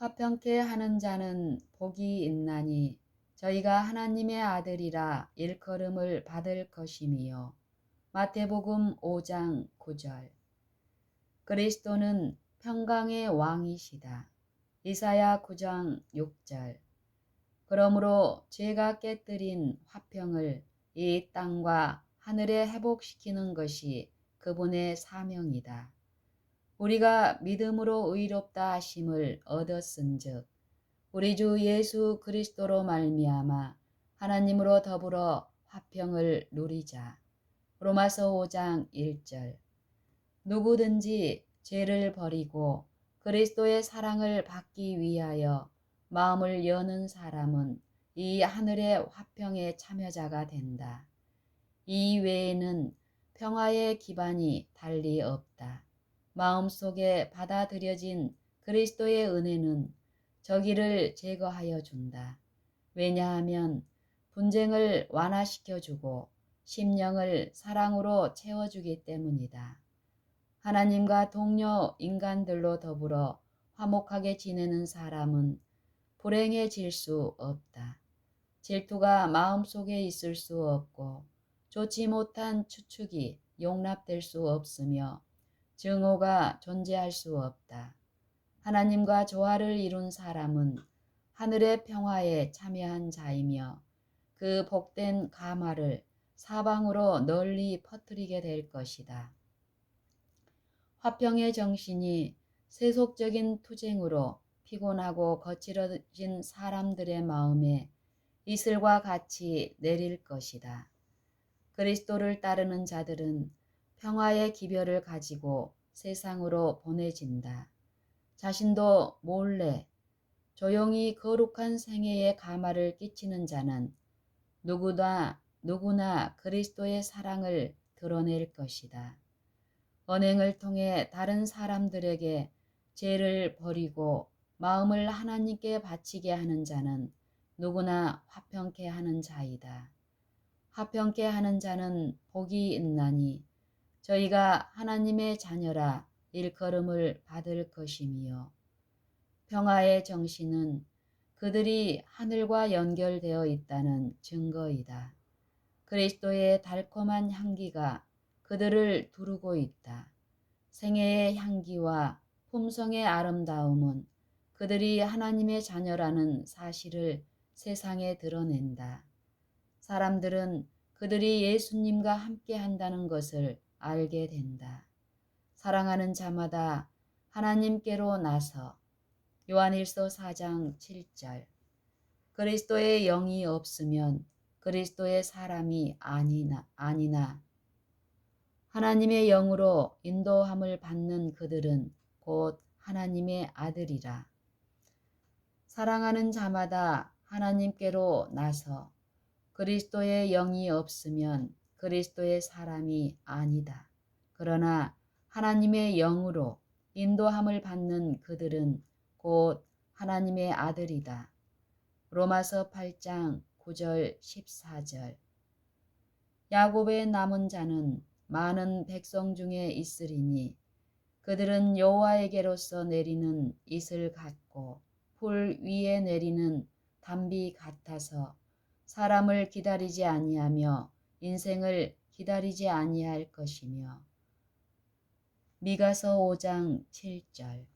화평케 하는 자는 복이 있나니 저희가 하나님의 아들이라 일컬음을 받을 것임이요. 마태복음 5장 9절 그리스도는 평강의 왕이시다. 이사야 9장 6절 그러므로 죄가 깨뜨린 화평을 이 땅과 하늘에 회복시키는 것이 그분의 사명이다. 우리가 믿음으로 의롭다 하심을 얻었은즉 우리 주 예수 그리스도로 말미암아 하나님으로 더불어 화평을 누리자. 로마서 5장 1절 누구든지 죄를 버리고 그리스도의 사랑을 받기 위하여 마음을 여는 사람은 이 하늘의 화평의 참여자가 된다. 이 외에는 평화의 기반이 달리 없다. 마음속에 받아들여진 그리스도의 은혜는 저기를 제거하여 준다. 왜냐하면 분쟁을 완화시켜 주고 심령을 사랑으로 채워주기 때문이다. 하나님과 동료 인간들로 더불어 화목하게 지내는 사람은 불행해질 수 없다. 질투가 마음속에 있을 수 없고 좋지 못한 추측이 용납될 수 없으며 증오가 존재할 수 없다. 하나님과 조화를 이룬 사람은 하늘의 평화에 참여한 자이며 그 복된 가마를 사방으로 널리 퍼뜨리게 될 것이다. 화평의 정신이 세속적인 투쟁으로 피곤하고 거칠어진 사람들의 마음에 이슬과 같이 내릴 것이다. 그리스도를 따르는 자들은 평화의 기별을 가지고 세상으로 보내진다. 자신도 몰래 조용히 거룩한 생애의 가마를 끼치는 자는 누구나 누구나 그리스도의 사랑을 드러낼 것이다. 언행을 통해 다른 사람들에게 죄를 버리고 마음을 하나님께 바치게 하는 자는 누구나 화평케 하는 자이다. 화평케 하는 자는 복이 있나니 저희가 하나님의 자녀라 일컬음을 받을 것이미요. 평화의 정신은 그들이 하늘과 연결되어 있다는 증거이다. 그리스도의 달콤한 향기가 그들을 두르고 있다. 생애의 향기와 품성의 아름다움은 그들이 하나님의 자녀라는 사실을 세상에 드러낸다. 사람들은 그들이 예수님과 함께 한다는 것을 알게 된다. 사랑하는 자마다 하나님께로 나서 요한일서 4장 7절 그리스도의 영이 없으면 그리스도의 사람이 아니나 아니나 하나님의 영으로 인도함을 받는 그들은 곧 하나님의 아들이라. 사랑하는 자마다 하나님께로 나서 그리스도의 영이 없으면 그리스도의 사람이 아니다. 그러나 하나님의 영으로 인도함을 받는 그들은 곧 하나님의 아들이다. 로마서 8장 9절 14절 야곱의 남은 자는 많은 백성 중에 있으리니 그들은 여호와에게로서 내리는 이슬 같고 풀 위에 내리는 담비 같아서 사람을 기다리지 아니하며 인생을 기다리지 아니할 것이며. 미가서 5장 7절